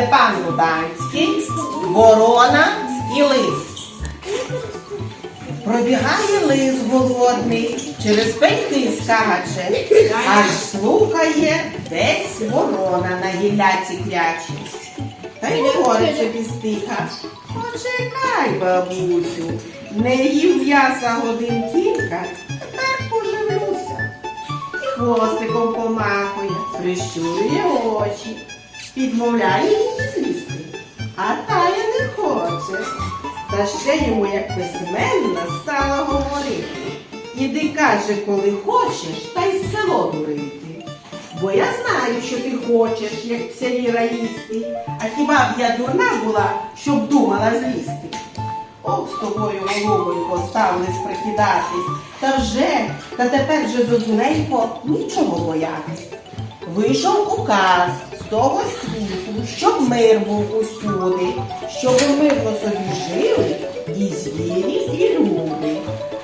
Степан Руданський, Ворона і Лис. Пробігає лис голодний, через пеньки скаче, аж слухає десь ворона на гілляці кляче. Та й говорить собі стиха. Почекай, бабусю, не їв м'яса годин кілька, тепер поживлюся. І хвостиком помахує, прищурює очі, підмовляє її злізти. А тая не хоче. Та ще йому, як письменна, стала говорити. Іди, каже, коли хочеш, та й село дурити. Бо я знаю, що ти хочеш, як в селі раїсти, а хіба б я дурна була, щоб думала злізти? Ох, з тобою головою ставились прикидатись, та вже, та тепер же зозуленько нічого боятись. Вийшов указ того світу, щоб мир був усюди, щоб мирно собі жили і звірі, і люди.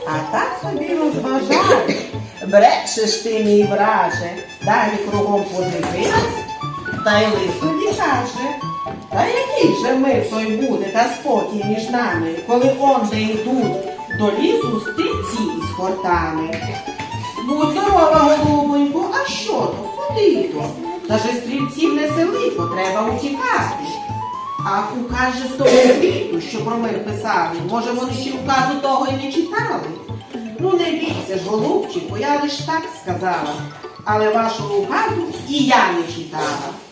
А так собі розважаєш, брешеш ти, мій враже, далі кругом подивилась, та й лисові каже. Та який же мир той буде та спокій між нами, коли онде йдуть до лісу стрільці із хортами. То? Та же стрільців не селито, треба утікати. А указ же з того світу, що про мир писали, може вони ще указу того й не читали? Ну не бійся ж, голубчику, я лиш так сказала, але вашого указу і я не читала.